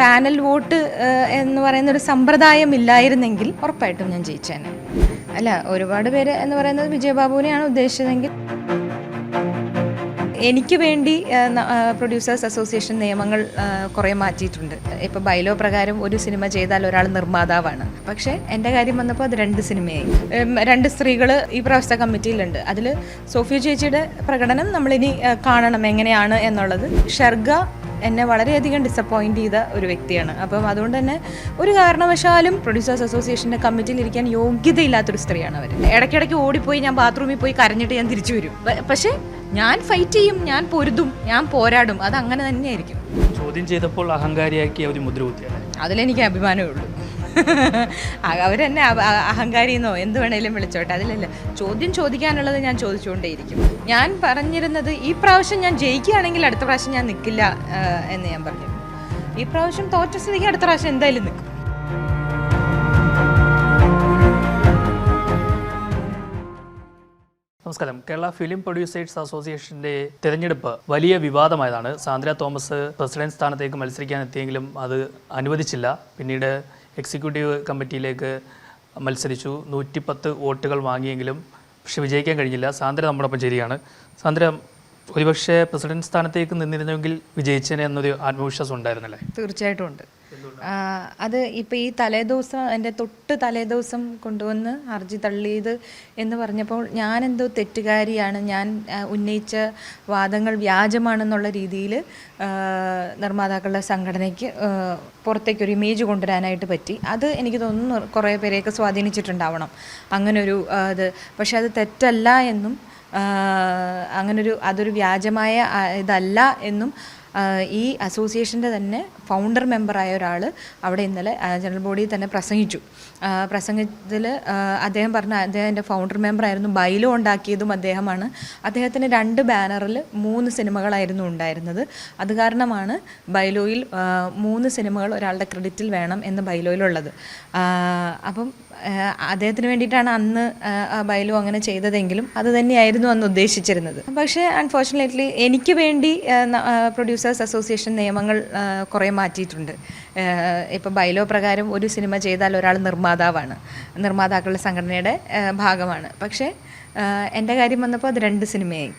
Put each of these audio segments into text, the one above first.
Panel vote എന്ന് പറയുന്ന ഒരു സമ്പ്രദായം ഇല്ലായിരുന്നെങ്കിൽ ഉറപ്പായിട്ടും ഞാൻ ജയിച്ചേനെ. അല്ല ഒരുപാട് പേര് എന്ന് പറയുന്നത് വിജയബാബുവിനെയാണ് ഉദ്ദേശിച്ചതെങ്കിൽ എനിക്ക് വേണ്ടി പ്രൊഡ്യൂസേഴ്സ് അസോസിയേഷൻ നിയമങ്ങൾ കുറേ മാറ്റിയിട്ടുണ്ട്. ഇപ്പോൾ ബൈലോ പ്രകാരം ഒരു സിനിമ ചെയ്താൽ ഒരാൾ നിർമ്മാതാവാണ്. പക്ഷേ എന്റെ കാര്യം വന്നപ്പോൾ അത് രണ്ട് സിനിമയായി. രണ്ട് സ്ത്രീകൾ ഈ പ്രാവശ്യത്തെ കമ്മിറ്റിയിലുണ്ട്. അതിൽ സോഫിയ ചേച്ചിയുടെ പ്രകടനം നമ്മളിനി കാണണം എങ്ങനെയാണ് എന്നുള്ളത്. ഷർഗ എന്നെ വളരെയധികം ഡിസപ്പോയിന്റ് ചെയ്ത ഒരു വ്യക്തിയാണ്. അപ്പം അതുകൊണ്ട് തന്നെ ഒരു കാരണവശാലും പ്രൊഡ്യൂസേഴ്സ് അസോസിയേഷന്റെ കമ്മിറ്റിയിൽ ഇരിക്കാൻ യോഗ്യതയില്ലാത്തൊരു സ്ത്രീയാണ് അവർ ഇടയ്ക്കിടയ്ക്ക് ഓടിപ്പോയി ഞാൻ ബാത്റൂമിൽ പോയി കരഞ്ഞിട്ട് ഞാൻ തിരിച്ചു വരും. പക്ഷേ ഞാൻ ഫൈറ്റ് ചെയ്യും ഞാൻ പൊരുതും ഞാൻ പോരാടും. അത് അങ്ങനെ തന്നെയായിരിക്കും. ചോദ്യം ചെയ്തപ്പോൾ അഹങ്കാരിയാക്കിയ ഒരു മുദ്ര കുത്തിയാണ് അതിലെനിക്ക് അഭിമാനമേ ഉള്ളൂ. അവരെന്നെ അഹങ്കാരിന്നോ അഹ- എന്ത് വേണേലും വിളിച്ചോട്ടെ. അതിലല്ല. ചോദ്യം ചോദിക്കാനുള്ളത് ഞാൻ ചോദിച്ചുകൊണ്ടേയിരിക്കും. ഞാൻ പറഞ്ഞിരുന്നത് ഈ പ്രാവശ്യം ഞാൻ ജയിക്കുകയാണെങ്കിൽ അടുത്ത പ്രാവശ്യം ഞാൻ നിൽക്കില്ല എന്ന് ഞാൻ പറഞ്ഞു. ഈ പ്രാവശ്യം തോറ്റ സ്ഥിതിക്ക് അടുത്ത പ്രാവശ്യം എന്തായാലും നിൽക്കും നമസ്കാരം. കേരള ഫിലിം പ്രൊഡ്യൂസേഴ്സ് അസോസിയേഷന്റെ തെരഞ്ഞെടുപ്പ് വലിയ വിവാദമായതാണ്. സാന്ദ്ര തോമസ് പ്രസിഡന്റ് സ്ഥാനത്തേക്ക് മത്സരിക്കാൻ എത്തിയെങ്കിലും അത് അനുവദിച്ചില്ല. പിന്നീട് എക്സിക്യൂട്ടീവ് കമ്മിറ്റിയിലേക്ക് മത്സരിച്ചു. നൂറ്റിപ്പത്ത് വോട്ടുകൾ വാങ്ങിയെങ്കിലും പക്ഷെ വിജയിക്കാൻ കഴിഞ്ഞില്ല. സാന്ദ്ര നമ്മോടൊപ്പം ശരിയാണ് സാന്ദ്ര ഒരുപക്ഷെ പ്രസിഡന്റ് സ്ഥാനത്തേക്ക് നിന്നിരുന്നെങ്കിൽ വിജയിച്ചേനെ എന്നൊരു ആത്മവിശ്വാസം ഉണ്ടായിരുന്നല്ലേ? തീർച്ചയായിട്ടും ഉണ്ട്. അത് ഇപ്പം ഈ തലേദിവസം എന്റെ തൊട്ട് തലേദിവസം കൊണ്ടുവന്ന് ഹർജി തള്ളിയത് എന്ന് പറഞ്ഞപ്പോൾ ഞാൻ എന്തോ തെറ്റുകാരിയാണ്. ഞാൻ ഉന്നയിച്ച വാദങ്ങൾ വ്യാജമാണെന്നുള്ള രീതിയിൽ നിർമ്മാതാക്കളുടെ സംഘടനയ്ക്ക് പുറത്തേക്കൊരു ഇമേജ് കൊണ്ടുവരാനായിട്ട് പറ്റി. അത് എനിക്ക് തോന്നുന്നു കുറേ പേരെയൊക്കെ സ്വാധീനിച്ചിട്ടുണ്ടാവണം. അങ്ങനൊരു ഇത്. പക്ഷേ അത് തെറ്റല്ല എന്നും അങ്ങനൊരു അതൊരു വ്യാജമായ ഇതല്ല എന്നും ഈ അസോസിയേഷന്റെ തന്നെ ഫൗണ്ടർ മെമ്പറായ ഒരാൾ അവിടെ ഇന്നലെ ജനറൽ ബോഡിയിൽ തന്നെ പ്രസംഗിച്ചു. പ്രസംഗത്തിൽ അദ്ദേഹം പറഞ്ഞ അദ്ദേഹം എന്റെ ഫൗണ്ടർ മെമ്പറായിരുന്നു ബൈലോ ഉണ്ടാക്കിയതും അദ്ദേഹമാണ്. അദ്ദേഹത്തിന് രണ്ട് ബാനറിൽ മൂന്ന് സിനിമകളായിരുന്നു ഉണ്ടായിരുന്നത്. അത് കാരണമാണ് ബൈലോയിൽ മൂന്ന് സിനിമകൾ ഒരാളുടെ ക്രെഡിറ്റിൽ വേണം എന്ന് ബൈലോയിലുള്ളത്. അപ്പം അദ്ദേഹത്തിന് വേണ്ടിയിട്ടാണ് അന്ന് ബൈലോ അങ്ങനെ ചെയ്തതെങ്കിലും അത് തന്നെയായിരുന്നു അന്ന് ഉദ്ദേശിച്ചിരുന്നത്. പക്ഷേ അൺഫോർച്ചുനേറ്റ്ലി എനിക്ക് വേണ്ടി പ്രൊഡ്യൂസേഴ്സ് അസോസിയേഷൻ നിയമങ്ങൾ കുറേ മാറ്റിയിട്ടുണ്ട്. ഇപ്പോൾ ബൈലോ പ്രകാരം ഒരു സിനിമ ചെയ്താൽ ഒരാൾ നിർമ്മാതാവാണ്. നിർമ്മാതാക്കളുടെ സംഘടനയുടെ ഭാഗമാണ്. പക്ഷേ എന്റെ കാര്യം വന്നപ്പോൾ അത് രണ്ട് സിനിമയായി.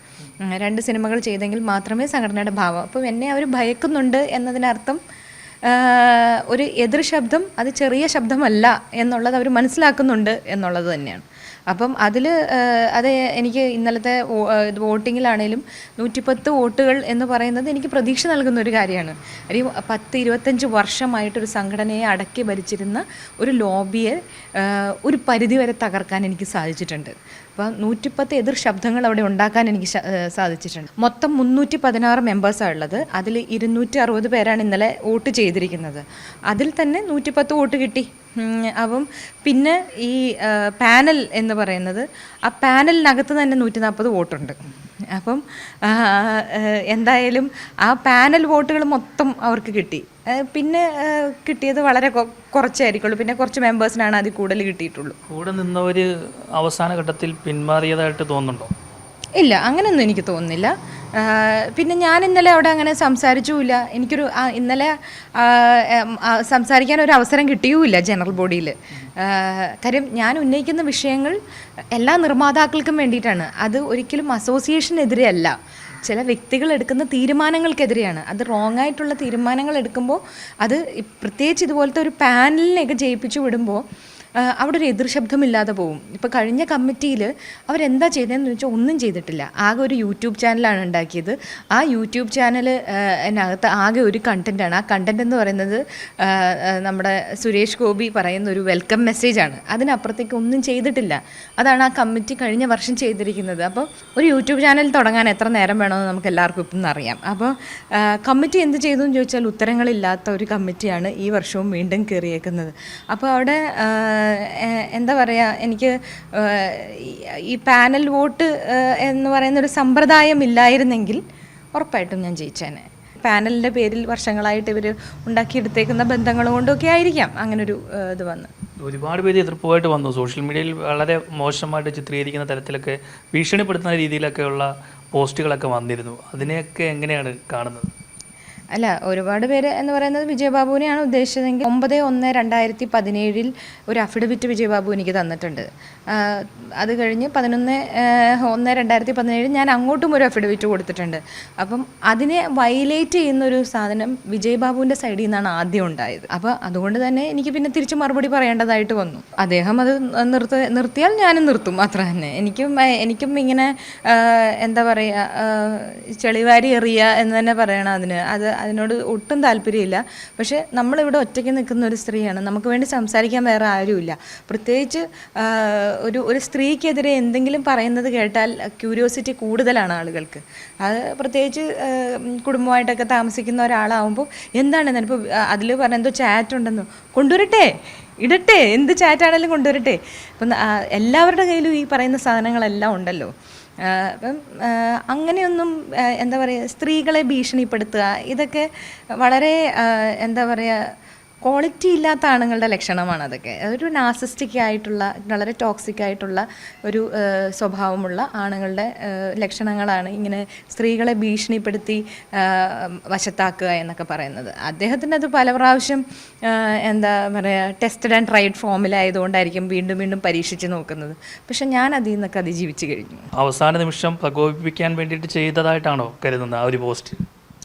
രണ്ട് സിനിമകൾ ചെയ്തെങ്കിൽ മാത്രമേ സംഘടനയുടെ ഭാവം. അപ്പം എന്നെ അവർ ഭയക്കുന്നുണ്ട് എന്നതിനർത്ഥം ഒരു എതിർ ശബ്ദം അത് ചെറിയ ശബ്ദമല്ല എന്നുള്ളത് അവർ മനസ്സിലാക്കുന്നുണ്ട് എന്നുള്ളത് തന്നെയാണ്. അപ്പം അതിൽ അത് എനിക്ക് ഇന്നലത്തെ വോട്ടിങ്ങിലാണേലും നൂറ്റിപ്പത്ത് വോട്ടുകൾ എന്ന് പറയുന്നത് എനിക്ക് പ്രതീക്ഷ നൽകുന്ന ഒരു കാര്യമാണ്. ഒരു പത്ത് ഇരുപത്തഞ്ച് വർഷമായിട്ടൊരു സംഘടനയെ അടക്കി ഭരിച്ചിരുന്ന ഒരു ലോബിയെ ഒരു പരിധിവരെ തകർക്കാൻ എനിക്ക് സാധിച്ചിട്ടുണ്ട്. അപ്പോൾ നൂറ്റിപ്പത്ത് എതിർ ശബ്ദങ്ങൾ അവിടെ ഉണ്ടാക്കാൻ എനിക്ക് സാധിച്ചിട്ടുണ്ട്. മൊത്തം മുന്നൂറ്റി പതിനാറ് മെമ്പേഴ്സാണ് ഉള്ളത്. അതിൽ ഇരുന്നൂറ്റി അറുപത് പേരാണ് ഇന്നലെ വോട്ട് ചെയ്തിരിക്കുന്നത്. അതിൽ തന്നെ നൂറ്റിപ്പത്ത് വോട്ട് കിട്ടി. അപ്പം പിന്നെ ഈ പാനൽ എന്ന് പറയുന്നത് ആ പാനലിനകത്ത് തന്നെ നൂറ്റി നാൽപ്പത് വോട്ടുണ്ട്. അപ്പം എന്തായാലും ആ പാനൽ വോട്ടുകൾ മൊത്തം അവർക്ക് കിട്ടി. പിന്നെ കിട്ടിയത് വളരെ കുറച്ചായിരിക്കുള്ളൂ. പിന്നെ കുറച്ച് മെമ്പേഴ്സിനാണ് അതിൽ കൂടുതൽ കിട്ടിയിട്ടുള്ളൂ. കൂടെ നിന്നവർ അവസാന ഘട്ടത്തിൽ പിന്മാറിയതായിട്ട് തോന്നുന്നുണ്ടോ? ഇല്ല അങ്ങനെയൊന്നും എനിക്ക് തോന്നുന്നില്ല. പിന്നെ ഞാൻ ഇന്നലെ അവിടെ അങ്ങനെ സംസാരിച്ചുമില്ല. എനിക്കൊരു ഇന്നലെ സംസാരിക്കാൻ ഒരു അവസരം കിട്ടിയുമില്ല ജനറൽ ബോഡിയിൽ. കാര്യം ഞാൻ ഉന്നയിക്കുന്ന വിഷയങ്ങൾ എല്ലാ നിർമ്മാതാക്കൾക്കും വേണ്ടിയിട്ടാണ്. അത് ഒരിക്കലും അസോസിയേഷനെതിരെ അല്ല ചില വ്യക്തികൾ എടുക്കുന്ന തീരുമാനങ്ങൾക്കെതിരെയാണ്. അത് റോങ് ആയിട്ടുള്ള തീരുമാനങ്ങൾ എടുക്കുമ്പോൾ അത് പ്രത്യേകിച്ച് ഇതുപോലത്തെ ഒരു പാനലിനെയൊക്കെ ജയിപ്പിച്ചു വിടുമ്പോൾ അവിടെ ഒരു എതിർശബ്ദമില്ലാതെ പോകും ഇപ്പോൾ കഴിഞ്ഞ കമ്മിറ്റിയിൽ അവരെന്താ ചെയ്തതെന്ന് വെച്ചാൽ ഒന്നും ചെയ്തിട്ടില്ല. ആകെ ഒരു യൂട്യൂബ് ചാനലാണ് ഉണ്ടാക്കിയത്. ആ യൂട്യൂബ് ചാനൽ അതിനകത്ത് ആകെ ഒരു കണ്ടന്റാണ് ആ കണ്ടന്റ് എന്ന് പറയുന്നത് നമ്മുടെ സുരേഷ് ഗോപി പറയുന്ന ഒരു വെൽക്കം മെസ്സേജാണ് അതിനപ്പുറത്തേക്ക് ഒന്നും ചെയ്തിട്ടില്ല. അതാണ് ആ കമ്മിറ്റി കഴിഞ്ഞ വർഷം ചെയ്തിരിക്കുന്നത്. അപ്പോൾ ഒരു യൂട്യൂബ് ചാനൽ തുടങ്ങാൻ എത്ര നേരം വേണമെന്ന് നമുക്ക് എല്ലാവർക്കും ഇപ്പം അറിയാം. അപ്പോൾ കമ്മിറ്റി എന്ത് ചെയ്തു എന്ന് ചോദിച്ചാൽ ഉത്തരങ്ങളില്ലാത്ത ഒരു കമ്മിറ്റിയാണ് ഈ വർഷവും വീണ്ടും കയറിയേക്കുന്നത്. അപ്പോൾ അവിടെ എന്താ പറയുക എനിക്ക് ഈ- പാനൽ വോട്ട് എന്ന് പറയുന്ന ഒരു സമ്പ്രദായം ഇല്ലായിരുന്നെങ്കിൽ ഉറപ്പായിട്ടും ഞാൻ ജയിച്ചേനെ. പാനലിന്റെ പേരിൽ വർഷങ്ങളായിട്ട് ഇവർ ഉണ്ടാക്കിയെടുത്തേക്കുന്ന ബന്ധങ്ങൾ കൊണ്ടൊക്കെ ആയിരിക്കാം അങ്ങനൊരു ഇത് വന്ന്. ഒരുപാട് പേര് എതിർപ്പുമായിട്ട് വന്നു. സോഷ്യൽ മീഡിയയിൽ വളരെ മോശമായിട്ട് ചിത്രീകരിക്കുന്ന തരത്തിലൊക്കെ ഭീഷണിപ്പെടുത്തുന്ന രീതിയിലൊക്കെയുള്ള പോസ്റ്റുകളൊക്കെ വന്നിരുന്നു. അതിനെയൊക്കെ എങ്ങനെയാണ് കാണുന്നത്? അല്ല ഒരുപാട് പേര് എന്ന് പറയുന്നത് വിജയബാബുവിനെയാണ് ഉദ്ദേശിച്ചതെങ്കിൽ ഒമ്പത് ഒന്ന് രണ്ടായിരത്തി പതിനേഴിൽ ഒരു അഫിഡവിറ്റ് വിജയബാബു എനിക്ക് തന്നിട്ടുണ്ട്. അത് കഴിഞ്ഞ് പതിനൊന്ന് ഒന്ന് രണ്ടായിരത്തി പതിനേഴിൽ ഞാൻ അങ്ങോട്ടും ഒരു അഫിഡവിറ്റ് കൊടുത്തിട്ടുണ്ട്. അപ്പം അതിനെ വയലേറ്റ് ചെയ്യുന്ന ഒരു സാധനം വിജയബാബുവിന്റെ സൈഡിൽ നിന്നാണ് ആദ്യം ഉണ്ടായത്. അപ്പോൾ അതുകൊണ്ട് തന്നെ എനിക്ക് പിന്നെ തിരിച്ച് മറുപടി പറയേണ്ടതായിട്ട് വന്നു. അദ്ദേഹം അത് നിർത്ത നിർത്തിയാൽ ഞാനും നിർത്തും അത്ര തന്നെ. എനിക്കും എനിക്കും ഇങ്ങനെ എന്താ പറയുക ചെളിവാരി എറിയുക എന്ന് തന്നെ പറയണം അതിന്. അത് അതിനോട് ഒട്ടും താല്പര്യമില്ല. പക്ഷേ നമ്മളിവിടെ ഒറ്റയ്ക്ക് നിൽക്കുന്ന ഒരു സ്ത്രീയാണ്. നമുക്ക് വേണ്ടി സംസാരിക്കാൻ വേറെ ആരുമില്ല. പ്രത്യേകിച്ച് ഒരു ഒരു സ്ത്രീക്കെതിരെ എന്തെങ്കിലും പറയുന്നത് കേട്ടാൽ ക്യൂരിയോസിറ്റി കൂടുതലാണ് ആളുകൾക്ക്. അത് പ്രത്യേകിച്ച് കുടുംബമായിട്ടൊക്കെ താമസിക്കുന്ന ഒരാളാവുമ്പോൾ എന്താണ് ഇപ്പോൾ അതിൽ പറഞ്ഞ എന്തോ ചാറ്റ് ഉണ്ടെന്നോ കൊണ്ടുവരട്ടെ ഇടട്ടെ എന്ത് ചാറ്റാണെങ്കിലും കൊണ്ടുവരട്ടെ. അപ്പം എല്ലാവരുടെ കയ്യിലും ഈ പറയുന്ന സാധനങ്ങളെല്ലാം ഉണ്ടല്ലോ. അപ്പം അങ്ങനെയൊന്നും എന്താ പറയുക സ്ത്രീകളെ ഭീഷണിപ്പെടുത്തുക ഇതൊക്കെ വളരെ എന്താ പറയുക ക്വാളിറ്റി ഇല്ലാത്ത ആണുങ്ങളുടെ ലക്ഷണമാണ് അതൊക്കെ. ഒരു നാസിസ്റ്റിക് ആയിട്ടുള്ള വളരെ ടോക്സിക് ആയിട്ടുള്ള ഒരു സ്വഭാവമുള്ള ആണുങ്ങളുടെ ലക്ഷണങ്ങളാണ് ഇങ്ങനെ സ്ത്രീകളെ ഭീഷണിപ്പെടുത്തി വശത്താക്കുക എന്നൊക്കെ പറയുന്നത്. അദ്ദേഹത്തിന് അത് പല പ്രാവശ്യം എന്താ പറയുക ടെസ്റ്റഡ് ആൻഡ് ട്രൈഡ് ഫോമിലായതുകൊണ്ടായിരിക്കും വീണ്ടും വീണ്ടും പരീക്ഷിച്ച് നോക്കുന്നത്. പക്ഷെ ഞാൻ അതിൽ നിന്നൊക്കെ അതിജീവിച്ച് കഴിഞ്ഞു. അവസാന നിമിഷം പ്രകോപിപ്പിക്കാൻ വേണ്ടിയിട്ട് ചെയ്തതായിട്ടാണോ കരുതുന്നത് ആ ഒരു പോസ്റ്റ്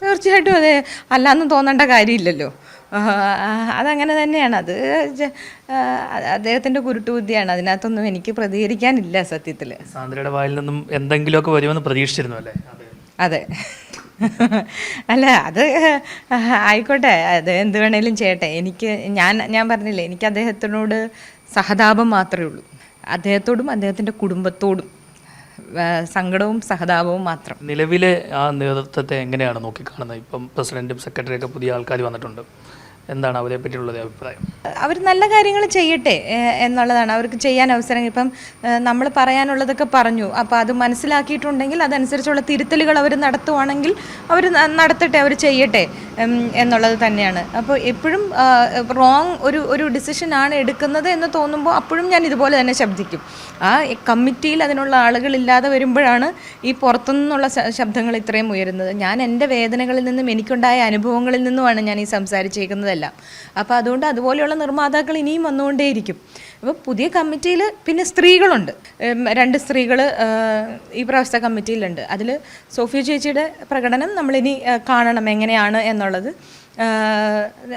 തീർച്ചയായിട്ടും അതെ. അല്ലാന്ന് തോന്നേണ്ട കാര്യമില്ലല്ലോ. അതങ്ങനെ തന്നെയാണ്. അത് അദ്ദേഹത്തിന്റെ കുരുട്ടുബുദ്ധിയാണ്. അതിനകത്തൊന്നും എനിക്ക് പ്രതികരിക്കാനില്ല സത്യത്തിൽ സാന്ദ്രയുടെ വായിൽ നിന്നും എന്തെങ്കിലുമൊക്കെ വരുമെന്ന് പ്രതീക്ഷിച്ചിരുന്നു അല്ലേ? അതെ. അല്ല അത് ആയിക്കോട്ടെ. അത് എന്ത് വേണേലും ചെയ്യട്ടെ. എനിക്ക് ഞാൻ ഞാൻ പറഞ്ഞില്ലേ എനിക്ക് അദ്ദേഹത്തിനോട് സഹതാപം മാത്രമേ ഉള്ളൂ. അദ്ദേഹത്തോടും അദ്ദേഹത്തിന്റെ കുടുംബത്തോടും. സങ്കടവും സഹതാപവും മാത്രം. നിലവിലെ ആ നേതൃത്വത്തെ എങ്ങനെയാണ് നോക്കിക്കാണുന്നത്? ഇപ്പം പ്രസിഡന്റും സെക്രട്ടറിയൊക്കെ പുതിയ ആൾക്കാർ വന്നിട്ടുണ്ട്. എന്താണ് അവരെ പറ്റിയുള്ള അഭിപ്രായം? അവർ നല്ല കാര്യങ്ങൾ ചെയ്യട്ടെ എന്നുള്ളതാണ്. അവർക്ക് ചെയ്യാൻ അവസരം ഇപ്പം നമ്മൾ പറയാനുള്ളതൊക്കെ പറഞ്ഞു. അപ്പോൾ അത് മനസ്സിലാക്കിയിട്ടുണ്ടെങ്കിൽ അതനുസരിച്ചുള്ള തിരുത്തലുകൾ അവർ നടത്തുവാണെങ്കിൽ അവർ നടത്തട്ടെ അവർ ചെയ്യട്ടെ എന്നുള്ളത് തന്നെയാണ്. അപ്പോൾ എപ്പോഴും റോങ് ഒരു ഒരു ഡിസിഷനാണ് എടുക്കുന്നത് എന്ന് തോന്നുമ്പോൾ അപ്പോഴും ഞാൻ ഇതുപോലെ തന്നെ ശബ്ദിക്കും. ആ കമ്മിറ്റിയിൽ അതിനുള്ള ആളുകളില്ലാതെ വരുമ്പോഴാണ് ഈ പുറത്തുനിന്നുള്ള ശബ്ദങ്ങൾ ഇത്രയും ഉയരുന്നത്. ഞാൻ എന്റെ വേദനകളിൽ നിന്നും എനിക്കുണ്ടായ അനുഭവങ്ങളിൽ നിന്നുമാണ് ഞാൻ ഈ സംസാരിച്ചേക്കുന്നതെല്ലാം അപ്പോൾ അതുകൊണ്ട് അതുപോലെയുള്ള നിർമ്മാതാക്കൾ ഇനിയും വന്നുകൊണ്ടേയിരിക്കും. അപ്പോൾ പുതിയ കമ്മിറ്റിയിൽ പിന്നെ സ്ത്രീകളുണ്ട്. രണ്ട് സ്ത്രീകൾ ഈ പ്രാവശ്യത്തെ കമ്മിറ്റിയിലുണ്ട്. അതിൽ സോഫിയ ചേച്ചിയുടെ പ്രകടനം നമ്മളിനി കാണണം എങ്ങനെയാണ് എന്നുള്ളത്.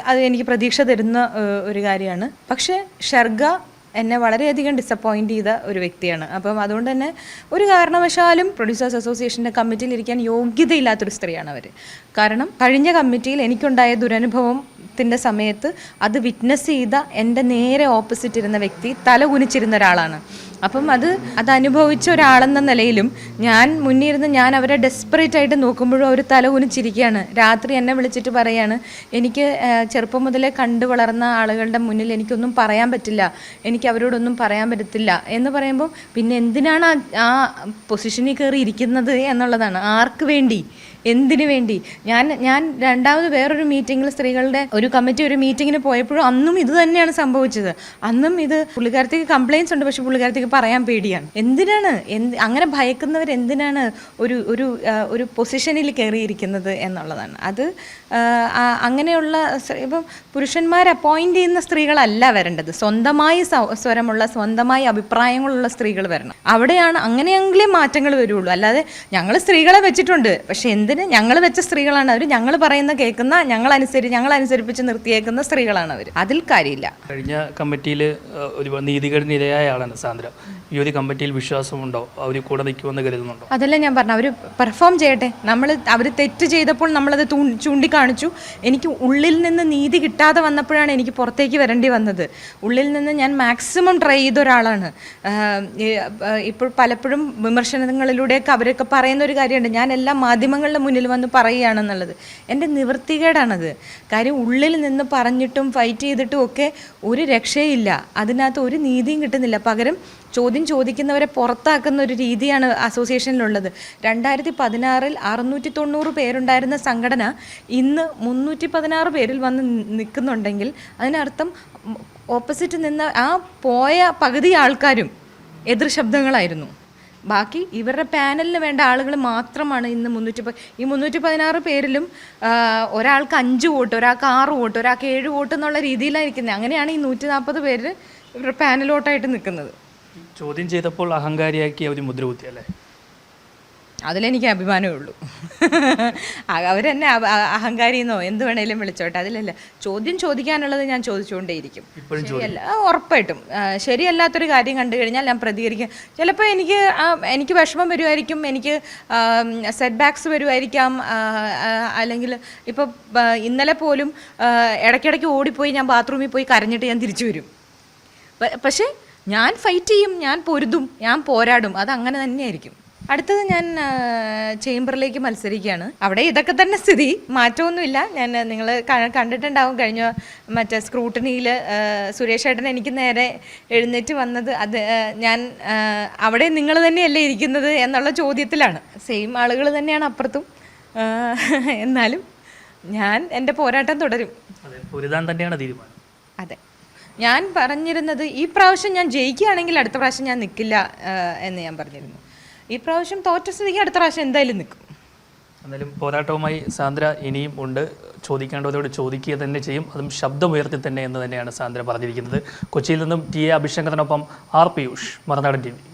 അത് എനിക്ക് പ്രതീക്ഷ തരുന്ന ഒരു കാര്യമാണ്. പക്ഷേ ഷർഗ എന്നെ വളരെയധികം ഡിസപ്പോയിന്റ് ചെയ്ത ഒരു വ്യക്തിയാണ്. അപ്പം അതുകൊണ്ട് തന്നെ ഒരു കാരണവശാലും പ്രൊഡ്യൂസേഴ്സ് അസോസിയേഷന്റെ കമ്മിറ്റിയിൽ ഇരിക്കാൻ യോഗ്യതയില്ലാത്തൊരു സ്ത്രീയാണ് അവർ കാരണം കഴിഞ്ഞ കമ്മിറ്റിയിൽ എനിക്കുണ്ടായ ദുരനുഭവത്തിന്റെ സമയത്ത് അത് വിറ്റ്നസ് ചെയ്ത എന്റെ നേരെ ഓപ്പോസിറ്റ് ഇരുന്ന വ്യക്തി തല കുനിച്ചിരുന്ന ഒരാളാണ്. അപ്പം അത് അത് അനുഭവിച്ച ഒരാളെന്ന നിലയിലും ഞാൻ മുന്നിരുന്ന് ഞാൻ അവരെ ഡെസ്പറേറ്റ് ആയിട്ട് നോക്കുമ്പോഴും അവർ തല കുനിച്ചിരിക്കുകയാണ്. രാത്രി എന്നെ വിളിച്ചിട്ട് പറയാണ് എനിക്ക് ചെറുപ്പം മുതലേ കണ്ടു വളർന്ന ആളുകളുടെ മുന്നിൽ എനിക്കൊന്നും പറയാൻ പറ്റില്ല. എനിക്ക് അവരോടൊന്നും പറയാൻ പറ്റത്തില്ല. എന്ന് പറയുമ്പോൾ പിന്നെ എന്തിനാണ് ആ- പൊസിഷനിൽ കയറി ഇരിക്കുന്നത് എന്നുള്ളതാണ്. ആർക്ക് വേണ്ടി? എന്തിനു വേണ്ടി? ഞാൻ ഞാൻ രണ്ടാമത് വേറൊരു മീറ്റിംഗിൽ സ്ത്രീകളുടെ ഒരു കമ്മിറ്റി ഒരു മീറ്റിങ്ങിന് പോയപ്പോഴും അന്നും ഇത് തന്നെയാണ് സംഭവിച്ചത്. അന്നും ഇത് പുള്ളിക്കാരത്തേക്ക് കംപ്ലയിൻസ് ഉണ്ട് പക്ഷെ പുള്ളിക്കാരത്തേക്ക് പറയാൻ പേടിയാണ്. എന്തിനാണ്? എന്ത് അങ്ങനെ ഭയക്കുന്നവർ എന്തിനാണ് ഒരു ഒരു ഒരു പൊസിഷനിൽ കയറിയിരിക്കുന്നത് എന്നുള്ളതാണ്. അത് അങ്ങനെയുള്ള ഇപ്പം പുരുഷന്മാർ അപ്പോയിന്റ് ചെയ്യുന്ന സ്ത്രീകളല്ല വരേണ്ടത്. സ്വന്തമായി സ്വരമുള്ള സ്വന്തമായി അഭിപ്രായങ്ങളുള്ള സ്ത്രീകൾ വരണം. അവിടെയാണ് അങ്ങനെയെങ്കിലും മാറ്റങ്ങൾ വരുള്ളൂ. അല്ലാതെ ഞങ്ങൾ സ്ത്രീകളെ വെച്ചിട്ടുണ്ട്. പക്ഷെ എന്തിന് ഞങ്ങൾ വെച്ച സ്ത്രീകളാണ് അവർ ഞങ്ങൾ പറയുന്ന കേൾക്കുന്ന ഞങ്ങൾ അനുസരിച്ച് ഞങ്ങൾ അനുസരിപ്പിച്ച് നിർത്തിയേക്കുന്ന സ്ത്രീകളാണ് അവർ അതിൽ കാര്യമില്ല. കഴിഞ്ഞ കമ്മിറ്റിയിൽ ഒരു നീതികേടിന് ഇരയായ ആളാണ് സാന്ദ്ര. ഈ ഒരു കമ്മിറ്റിയിൽ വിശ്വാസമുണ്ടോ? അവർ കൂടെ നിൽക്കുമെന്ന് കരുതുന്നുണ്ടോ? അതല്ല ഞാൻ പറഞ്ഞു അവർ പെർഫോം ചെയ്യട്ടെ. നമ്മൾ അവർ തെറ്റ് ചെയ്തപ്പോൾ നമ്മളത് ചൂണ്ടിക്കാണിച്ചു. എനിക്ക് ഉള്ളിൽ നിന്ന് നീതി കിട്ടാതെ വന്നപ്പോഴാണ് എനിക്ക് പുറത്തേക്ക് വരേണ്ടി വന്നത്. ഉള്ളിൽ നിന്ന് ഞാൻ മാക്സിമം ട്രൈ ചെയ്ത ഒരാളാണ്. ഇപ്പോൾ പലപ്പോഴും വിമർശനങ്ങളിലൂടെയൊക്കെ അവരൊക്കെ പറയുന്ന ഒരു കാര്യമുണ്ട്. ഞാൻ എല്ലാ മാധ്യമങ്ങളുടെ മുന്നിൽ വന്ന് പറയുകയാണെന്നുള്ളത്. എന്റെ നിവൃത്തികേടാണത്. കാര്യം ഉള്ളിൽ നിന്ന് പറഞ്ഞിട്ടും ഫൈറ്റ് ചെയ്തിട്ടും ഒക്കെ ഒരു രക്ഷയില്ല. അതിനകത്ത് ഒരു നീതിയും കിട്ടുന്നില്ല. പകരം ചോദ്യം ചോദിക്കുന്നവരെ പുറത്താക്കുന്ന ഒരു രീതിയാണ് അസോസിയേഷനിലുള്ളത് രണ്ടായിരത്തി പതിനാറിൽ അറുന്നൂറ്റി തൊണ്ണൂറ് പേരുണ്ടായിരുന്ന സംഘടന ഇന്ന് മുന്നൂറ്റി പതിനാറ് പേരിൽ വന്ന് നിൽക്കുന്നുണ്ടെങ്കിൽ അതിനർത്ഥം ഓപ്പോസിറ്റ് നിന്ന് ആ പോയ പകുതി ആൾക്കാരും എതിർ ശബ്ദങ്ങളായിരുന്നു. ബാക്കി ഇവരുടെ പാനലിന് വേണ്ട ആളുകൾ മാത്രമാണ് ഇന്ന് മുന്നൂറ്റി ഈ മുന്നൂറ്റി പതിനാറ് പേരിലും ഒരാൾക്ക് അഞ്ച് വോട്ട് ഒരാൾക്ക് ആറ് വോട്ട് ഒരാൾക്ക് ഏഴ് വോട്ട് എന്നുള്ള രീതിയിലായിരിക്കുന്നത് അങ്ങനെയാണ് ഈ നൂറ്റി നാൽപ്പത് പേര് ഇവരുടെ പാനൽ വോട്ടായിട്ട് നിൽക്കുന്നത്. ചോദ്യം ചെയ്തപ്പോൾ അഹങ്കാരിയാക്കി അവർ മുദ്രകുത്തി അല്ലേ? അതിലെനിക്ക് അഭിമാനമേ ഉള്ളൂ അവരെന്നെ അഹങ്കാരിന്നോ എന്ത് വേണേലും വിളിച്ചോട്ടെ. അതിലല്ല ചോദ്യം ചോദിക്കാനുള്ളത് ഞാൻ ചോദിച്ചുകൊണ്ടേയിരിക്കും. ശരിയല്ല ഉറപ്പായിട്ടും. ശരിയല്ലാത്തൊരു കാര്യം കണ്ടു കഴിഞ്ഞാൽ ഞാൻ പ്രതികരിക്കും. ചിലപ്പോൾ എനിക്ക് എനിക്ക് വിഷമം വരുമായിരിക്കും എനിക്ക് സെറ്റ് ബാക്സ് വരുമായിരിക്കാം അല്ലെങ്കിൽ ഇപ്പോൾ ഇന്നലെ പോലും ഇടയ്ക്കിടയ്ക്ക് ഓടിപ്പോയി ഞാൻ ബാത്റൂമിൽ പോയി കരഞ്ഞിട്ട് ഞാൻ തിരിച്ചു വരും. പക്ഷേ ഞാൻ ഫൈറ്റ് ചെയ്യും ഞാൻ പൊരുതും ഞാൻ പോരാടും അത് അങ്ങനെ തന്നെയായിരിക്കും. അടുത്തത് ഞാൻ ചേംബറിലേക്ക് മത്സരിക്കുകയാണ്. അവിടെ ഇതൊക്കെ തന്നെ സ്ഥിതി. മാറ്റമൊന്നുമില്ല. ഞാൻ നിങ്ങൾ കണ്ടിട്ടുണ്ടാവും. കഴിഞ്ഞ മറ്റേ സ്ക്രൂട്ടണിയിൽ സുരേഷ് ഏട്ടൻ എനിക്ക് നേരെ എഴുന്നേറ്റ് വന്നത് അത് ഞാൻ അവിടെ നിങ്ങൾ തന്നെയല്ലേ ഇരിക്കുന്നത് എന്നുള്ള ചോദ്യത്തിലാണ്. സെയിം ആളുകൾ തന്നെയാണ് അപ്പുറത്തും. എന്നാലും ഞാൻ എന്റെ പോരാട്ടം തുടരും. തന്നെയാണ് തീരുമാനം. അതെ. ഞാൻ പറഞ്ഞിരുന്നത് ഈ പ്രാവശ്യം ഞാൻ ജയിക്കുകയാണെങ്കിൽ അടുത്ത പ്രാവശ്യം ഞാൻ നിൽക്കില്ല എന്ന് ഞാൻ പറഞ്ഞിരുന്നു. ഈ പ്രാവശ്യം തോറ്റ സ്ഥിതിക്ക് അടുത്ത പ്രാവശ്യം എന്തായാലും നിൽക്കും. എന്നാലും പോരാട്ടവുമായി സാന്ദ്ര ഇനിയും ഉണ്ട്. ചോദിക്കേണ്ടവരോട് ചോദിക്കുക തന്നെ ചെയ്യും. അതും ശബ്ദമുയർത്തി തന്നെ എന്ന് തന്നെയാണ് സാന്ദ്ര പറഞ്ഞിരിക്കുന്നത്. കൊച്ചിയിൽ നിന്നും T A അഭിഷേകത്തിനൊപ്പം R Piyush Marunadan T V.